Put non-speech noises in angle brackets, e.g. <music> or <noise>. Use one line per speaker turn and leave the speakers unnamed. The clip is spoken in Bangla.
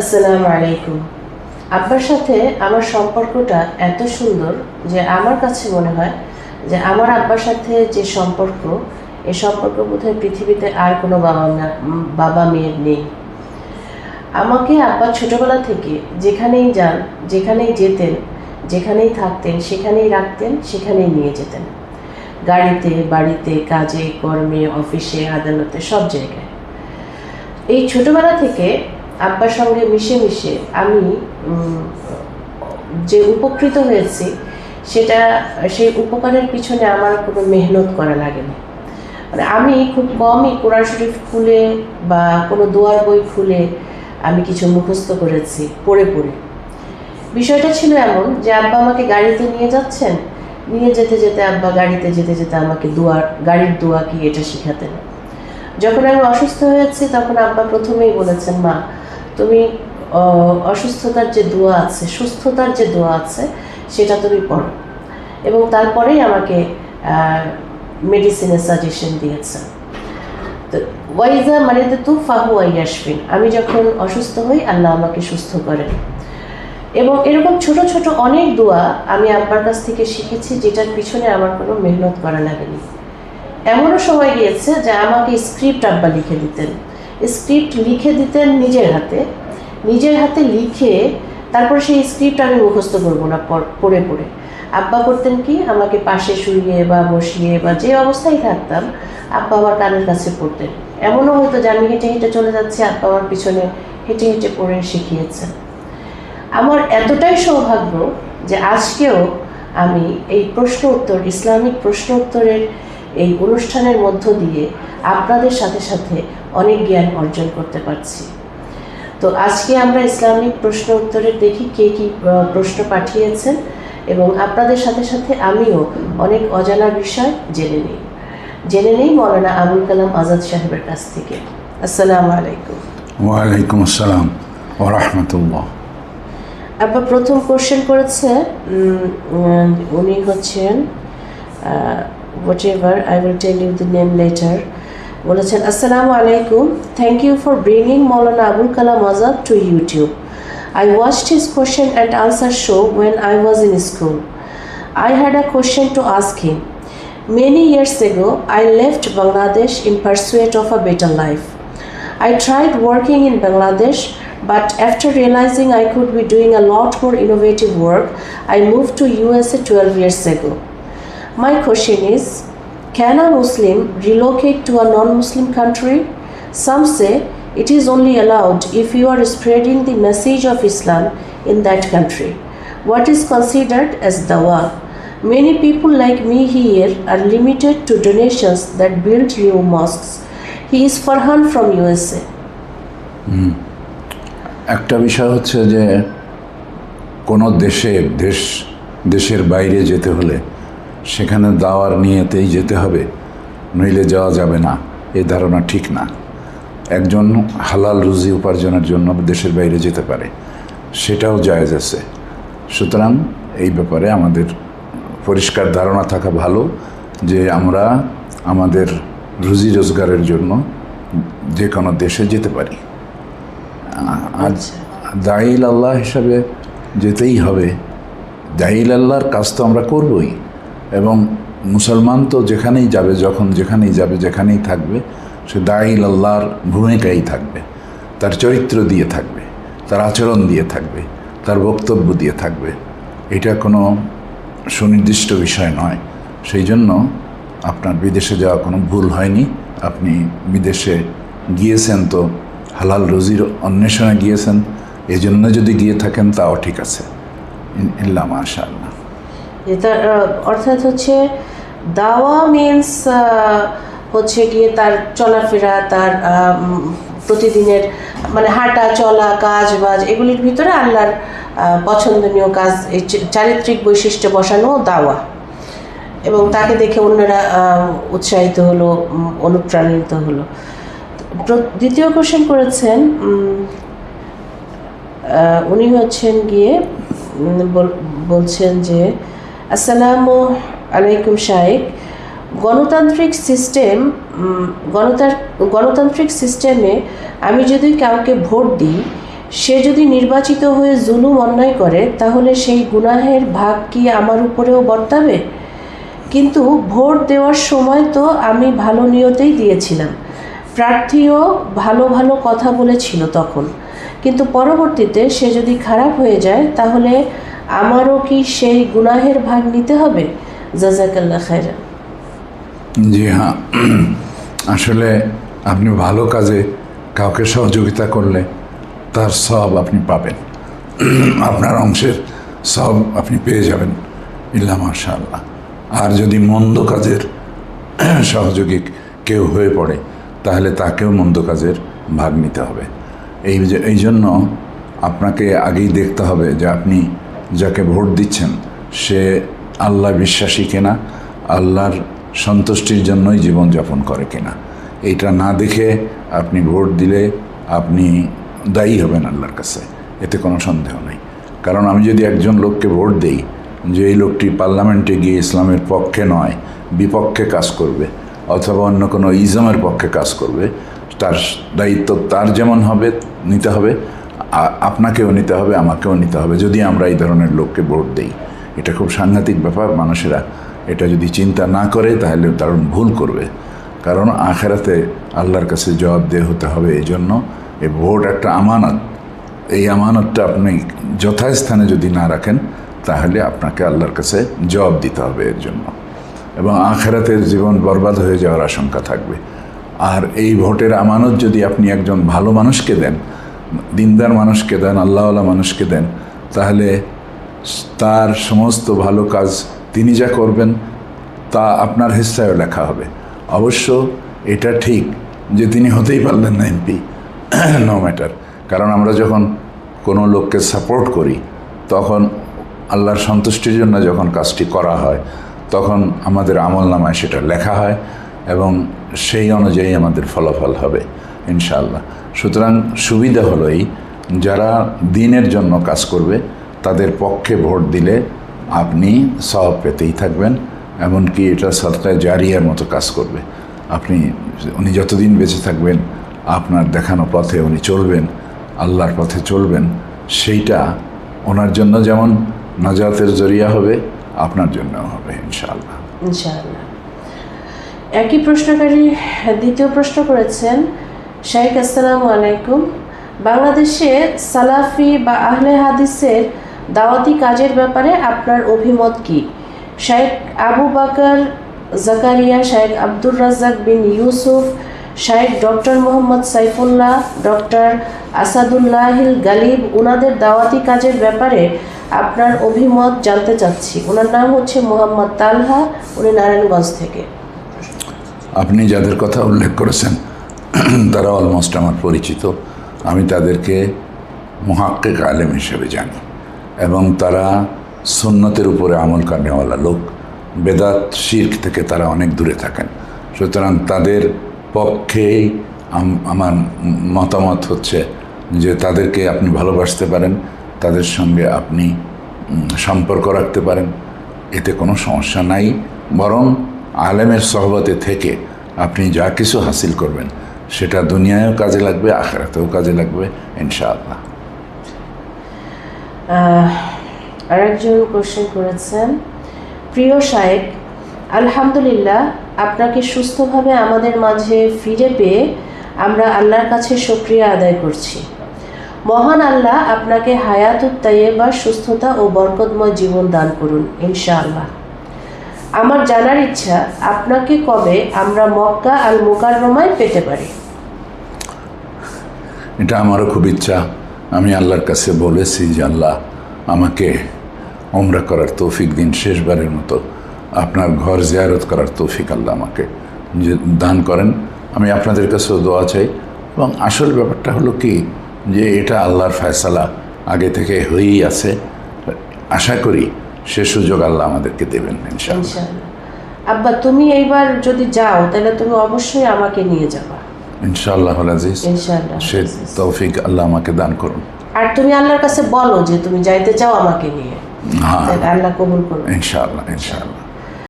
আসসালামু আলাইকুম। আব্বার সাথে আমার সম্পর্কটা এত সুন্দর যে আমার কাছে মনে হয় যে আমার আব্বার সাথে যে সম্পর্ক, এ সম্পর্ক বোধহয় পৃথিবীতে আর কোনো বাবা বাবা মেয়ের নেই। আমাকে আব্বা ছোটবেলা থেকে যেখানেই যান, যেখানেই যেতেন, যেখানেই থাকতেন, সেখানেই রাখতেন, সেখানেই নিয়ে যেতেন। গাড়িতে, বাড়িতে, কাজে, কর্মে, অফিসে, আদালতে, সব জায়গায়। এই ছোটবেলা থেকে আব্বার সঙ্গে মিশে মিশে আমি যে উপকৃত হয়েছি, সেটা, সেই উপকারের পিছনে আমার কোনো মেহনত করা লাগেনি। মানে আমি খুব কমই কোরআন শরীফ খুলে বা কোনো দোয়ার বই খুলে আমি কিছু মুখস্থ করেছি, পড়ে পড়ে। বিষয়টা ছিল এমন যে আব্বা আমাকে গাড়িতে নিয়ে যাচ্ছেন, নিয়ে যেতে যেতে আব্বা গাড়িতে যেতে যেতে আমাকে দোয়া গাড়ির দোয়া কি এটা শেখাতেন। যখন আমি অসুস্থ হয়েছি তখন আব্বা প্রথমেই বলেছেন, মা তুমি অসুস্থতার যে দোয়া আছে, সুস্থতার যে দোয়া আছে, সেটা তুমি পড়ো। এবং তারপরেই আমাকে মেডিসিনের সাজেশন দিয়েছে। তো, ওয়াইজা মানে তু ফাহু আইয়াসফিন আমি যখন অসুস্থ হই, আল্লাহ আমাকে সুস্থ করেন। এবং এরকম ছোট ছোট অনেক দোয়া আমি আব্বার কাছ থেকে শিখেছি, যেটার পিছনে আমার কোনো মেহনত করা লাগেনি। এমনও সময় গিয়েছে যে আমাকে স্ক্রিপ্ট আব্বা লিখে দিতেন। স্ক্রিপ্ট লিখে দিতেন নিজের হাতে। নিজের হাতে লিখে তারপর সেই স্ক্রিপ্ট আমি মুখস্থ করব না পড়- পড়ে। আব্বা করতেন কি, আমাকে পাশে শুইয়ে বা বসিয়ে বা যে অবস্থায় থাকতাম, আব্বা আমার কানের কাছে পড়তেন। এমনও হয়তো যে আমি হেঁটে হেঁটে চলে যাচ্ছি, আব্বা আমার পিছনে হেঁটে হেঁটে পড়ে শিখিয়েছেন। আমার এতটাই সৌভাগ্য যে আজকেও আমি এই প্রশ্ন উত্তর, ইসলামিক প্রশ্ন উত্তরের এই অনুষ্ঠানের মধ্য দিয়ে আপনাদের সাথে সাথে অনেক জ্ঞান অর্জন করতে পারছি। তো আজকে আমরা ইসলামিক প্রশ্ন উত্তরের দেখি কে কি প্রশ্ন পাঠিয়েছেন এবং আপনাদের সাথে সাথে আমিও অনেক অজানা বিষয় জেনে নিই। জেনে নেই মৌলানা আবুল কালাম আজাদ সাহেবের কাছ থেকে। আসসালামু আলাইকুম।
ওয়ালাইকুম আসসালাম রহমতুল্লাহ।
আবার প্রথম কোশ্চেন করেছে উনি হচ্ছেন whatever I will tell you the name letter বলেছেন আসসালামু আলাইকুম thank you for bringing Maulana Abul Kalam Azad to YouTube I watched his question and answer show when I was in school. I had a question to ask him. Many years ago, I left Bangladesh in pursuit of a better life. I tried working in Bangladesh, but after realizing I could be doing a lot more innovative work, I moved to USA 12 years ago. My question is Can a Muslim relocate to a non Muslim country? Some say it is only allowed if you are spreading the message of Islam in that country. What is considered as dawah? Many people like me here are limited to donations that build new mosques. He is Farhan from USA.
একটা বিষয় হচ্ছে যে কোনো দেশে দেশ দেশের বাইরে যেতে হলে সেখানে দাওয়ার নিয়েতেই যেতে হবে নইলে যাওয়া যাবে না। এই ধারণা ঠিক না। একজন হালাল রুজি উপার্জনের জন্য দেশের বাইরে যেতে পারে। সেটাও জায়েজ আছে। সুতরাং এই ব্যাপারে আমাদের পরিষ্কার ধারণা থাকা ভালো যে আমরা আমাদের রুজি রোজগারের জন্য যে কোনো দেশে যেতে পারি। আজ দাইল আল্লাহ হিসাবে যেতেই হবে। দাইল আল্লাহর কাজ তো আমরা করবই। মুসলমান তো যেখানেই যাবে, যখন যেখানেই যাবে, যেখানেই থাকবে, সে দাইল আল্লাহর ভূমিকাই থাকবে। তার চরিত্র দিয়ে থাকবে, তার আচরণ দিয়ে থাকবে, তার বক্তব্য দিয়ে থাকবে। এটা কোনো সুনির্দিষ্ট বিষয় নয়। সেই জন্য আপনার বিদেশে যাওয়া কোনো ভুল হয়নি। আপনি বিদেশে গিয়েছেন তো হালাল রুজির অন্বেষণে গিয়েছেন। এই জন্য যদি গিয়ে থাকেন, তাও ঠিক আছে। ইল্লা মাশা
এটা অর্থাৎ হচ্ছে দাওয়া মিন্স হচ্ছে গিয়ে তার চলাফেরা, তার প্রতিদিনের মানে হাঁটা, চলা, কাজ বাজ, এগুলির ভিতরে আল্লাহর পছন্দনীয় কাজ চারিত্রিক বৈশিষ্ট্য বসানো দাওয়া। এবং তাকে দেখে অন্যরা উৎসাহিত হলো অনুপ্রাণিত হলো। দ্বিতীয় কোশ্চেন করেছেন উনি হচ্ছেন গিয়ে বল- বলছেন যে আসসালামু আলাইকুম শাহেক গণতান্ত্রিক সিস্টেম গণতান্ত্রিক সিস্টেমে আমি যদি কাউকে ভোট দিই, সে যদি নির্বাচিত হয়ে জুলুম অন্যায় করে, তাহলে সেই গুনাহের ভাগ কি আমার উপরেও বর্তাবে? কিন্তু ভোট দেওয়ার সময় তো আমি ভালো নিয়তেই দিয়েছিলাম। প্রার্থীও ভালো ভালো কথা বলেছিল তখন। কিন্তু পরবর্তীতে সে যদি খারাপ হয়ে যায়, তাহলে আমারও কি সেই গুনাহের ভাগ নিতে হবে? জাজাকাল্লা খায়রা
জি হ্যাঁ। আসলে আপনি ভালো কাজে কাউকে সহযোগিতা করলে তার সব আপনি পাবেন। আপনার অংশের সব আপনি পেয়ে যাবেন। ইল্লা মাশাআল্লাহ। আর যদি মন্দ কাজের সহযোগী কেউ হয়ে পড়ে, তাহলে তাকেও মন্দ কাজের ভাগ নিতে হবে। এই এই জন্য আপনাকে আগেই দেখতে হবে যে আপনি যাকে ভোট দিচ্ছেন, সে আল্লাহ বিশ্বাসী কিনা, আল্লাহর সন্তুষ্টির জন্যই জীবনযাপন করে কিনা, এইটা না দেখে আপনি ভোট দিলে আপনি দায়ী হবেন আল্লাহর কাছে, এতে কোনো সন্দেহ নেই। কারণ আমি যদি একজন লোককে ভোট দেই, যে এই লোকটি পার্লামেন্টে গিয়ে ইসলামের পক্ষে নয়, বিপক্ষে কাজ করবে, অথবা অন্য কোনো ইজমের পক্ষে কাজ করবে, তার দায়িত্ব তার যেমন হবে, নিতে হবে আপনাকেও নিতে হবে, আমাকেও নিতে হবে। যদি আমরা এই ধরনের লোককে ভোট দেই, এটা খুব সাংঘাতিক ব্যাপার। মানুষেরা এটা যদি চিন্তা না করে, তাহলে দারুণ ভুল করবে। কারণ আখেরাতে আল্লাহর কাছে জবাব জবাবদেহ হতে হবে এই জন্য এই ভোট একটা আমানত। এই আমানতটা আপনি যথাস্থানে যদি না রাখেন, তাহলে আপনাকে আল্লাহর কাছে জবাব দিতে হবে এর জন্য। এবং আখেরাতের জীবন বরবাদ হয়ে যাওয়ার আশঙ্কা থাকবে। আর এই ভোটের আমানত যদি আপনি একজন ভালো মানুষকে দেন দিনদার মানুষকে দেন, আল্লাহওয়ালা মানুষকে দেন, তাহলে তার সমস্ত ভালো কাজ তিনি যা করবেন, তা আপনার হিস্সায়ও লেখা হবে। অবশ্য এটা ঠিক যে তিনি হতেই পারলেন না এমপি নো ম্যাটার কারণ আমরা যখন কোনো লোককে সাপোর্ট করি, তখন আল্লাহর সন্তুষ্টির জন্য যখন কাজটি করা হয়, তখন আমাদের আমল নামায় সেটা লেখা হয় এবং সেই অনুযায়ী আমাদের ফলাফল হবে, ইনশাআল্লাহ। সুতরাং সুবিধা হলো এই, যারা দিনের জন্য কাজ করবে, তাদের পক্ষে ভোট দিলে আপনি সব পেতেই থাকবেন, এমনকি এটা সরকার জারিয়ার মতো কাজ করবে। আপনি, উনি যতদিন বেঁচে থাকবেন, আপনার দেখানো পথে উনি চলবেন, আল্লাহর পথে চলবেন, সেইটা ওনার জন্য যেমন নাজাতের জরিয়া হবে, আপনার জন্যও হবে, ইনশাআল্লাহ।
ইনশাআল্লাহ। একই প্রশ্নকারী দ্বিতীয় প্রশ্ন করেছেন শাইখ, আসসালামু আলাইকুম। বাংলাদেশে সালাফি বা আহলে হাদিসের দাওয়াতি কাজের ব্যাপারে আপনার অভিমত কি? শাইখ আবু বাকর, জাকারিয়া, শাইখ আব্দুর রাজ্জাক বিন ইউসুফ, শাইখ ডক্টর মোহাম্মদ সাইফুল্লাহ, ডক্টর আসাদুল্লাহিল গালিব ওনাদের দাওয়াতি কাজের ব্যাপারে আপনার অভিমত জানতে চাচ্ছি। ওনার নাম হচ্ছে মোহাম্মদ তালহা, উনি নারায়ণগঞ্জ থেকে।
আপনি যাদের কথা উল্লেখ করেছেন <clears throat> তারা অলমোস্ট আমার পরিচিত। আমি তাদেরকে মহাক্কিক আলেম হিসেবে জানি এবং তারা সুন্নতের উপরে আমল কান্নেওয়ালা লোক। বেদাত, শির্ক থেকে তারা অনেক দূরে থাকেন। সুতরাং তাদের পক্ষেই আমার মতামত হচ্ছে যে তাদেরকে আপনি ভালোবাসতে পারেন, তাদের সঙ্গে আপনি সম্পর্ক রাখতে পারেন। এতে কোনো সমস্যা নাই। বরং আলেমের সহবতে থেকে আপনি যা কিছু হাসিল করবেন সেটা দুনিয়ায়ও কাজে লাগবে, আখেরাতেও কাজে লাগবে, ইনশাআল্লাহ।
আরেকজন কোশ্চেন করেছেন। প্রিয় সাহেব, আলহামদুলিল্লাহ, আপনাকে সুস্থভাবে আমাদের মাঝে ফিরে পেয়ে আমরা আল্লাহর কাছে সক্রিয়া আদায় করছি। মহান আল্লাহ আপনাকে হায়াত হায়াতুত তাইয়েবা সুস্থতা ও বরকতময় জীবন দান করুন, ইনশাআল্লাহ। আমার জানার ইচ্ছা, আপনাকে কবে আমরা মক্কা আল মুকাররমায় পেতে পারি?
এটা আমারও খুব ইচ্ছা। আমি আল্লাহর কাছে বলেছি যে আল্লাহ আমাকে ওমরা করার তৌফিক দিন, শেষবারের মতো আপনার ঘর জিয়ারত করার তৌফিক আল্লাহ আমাকে যে দান করেন। আমি আপনাদের কাছেও দোয়া চাই। এবং আসল ব্যাপারটা হলো কি, যে এটা আল্লাহর ফয়সালা আগে থেকে হয়েই আছে। আশা করি সে সুযোগ আল্লাহ আমাদেরকে দেবেন ইনশাআল্লাহ।
আব্বা তুমি এইবার যদি যাও তাহলে তুমি অবশ্যই আমাকে নিয়ে যাবা।
ইনশাআল্লাহ আজিজ
ইনশাআল্লাহ
সে তৌফিক আল্লাহ আমাকে দান করুন।
আর তুমি আল্লাহর কাছে বলো যে তুমি যাইতে চাও আমাকে নিয়ে।
হ্যাঁ।
আল্লাহ কবুল করুন
ইনশাআল্লাহ ইনশাআল্লাহ।